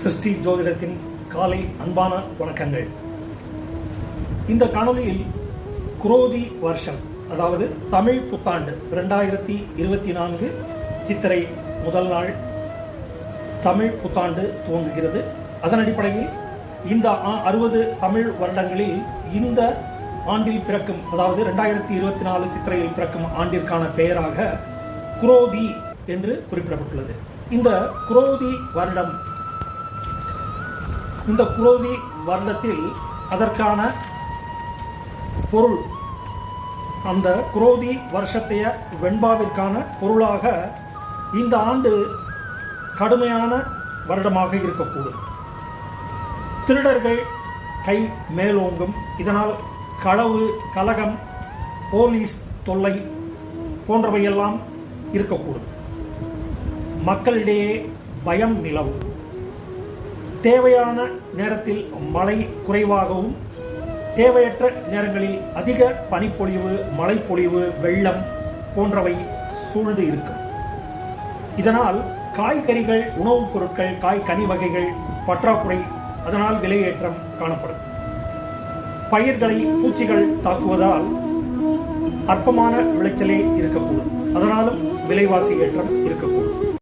சிருஷ்டி ஜோதிடத்தின் காலை அன்பான வணக்கங்கள். இந்த காணொலியில் குரோதி வருஷம் அதாவது தமிழ் புத்தாண்டு ரெண்டாயிரத்தி இருபத்தி நான்கு சித்திரை முதல் நாள் தமிழ் புத்தாண்டு துவங்குகிறது. அதன் அடிப்படையில் இந்த அறுபது தமிழ் வருடங்களில் இந்த ஆண்டில் பிறக்கும் அதாவது ரெண்டாயிரத்தி இருபத்தி நாலு சித்திரையில் பிறக்கும் ஆண்டிற்கான பெயராக குரோதி என்று குறிப்பிடப்பட்டுள்ளது. இந்த குரோதி வருடம் இந்த குரோதி வருடத்தில் அதற்கான பொருள் அந்த குரோதி வருஷத்தைய வெண்பாவிற்கான பொருளாக இந்த ஆண்டு கடுமையான வருடமாக இருக்கக்கூடும். திருடர்கள் கை மேலோங்கும். இதனால் களவு கலகம் போலீஸ் தொல்லை போன்றவையெல்லாம் இருக்கக்கூடும். மக்களிடையே பயம் நிலவும். தேவையான நேரத்தில் மழை குறைவாகவும் தேவையற்ற நேரங்களில் அதிக பனிப்பொழிவு மழைப்பொழிவு வெள்ளம் போன்றவை சூழ்ந்து இருக்கும். இதனால் காய்கறிகள் உணவுப் பொருட்கள் காய் கனி வகைகள் பற்றாக்குறை அதனால் விலையேற்றம் காணப்படும். பயிர்களை பூச்சிகள் தாக்குவதால் அற்பமான விளைச்சலே இருக்கக்கூடும். அதனாலும் விலைவாசி ஏற்றம் இருக்கக்கூடும்.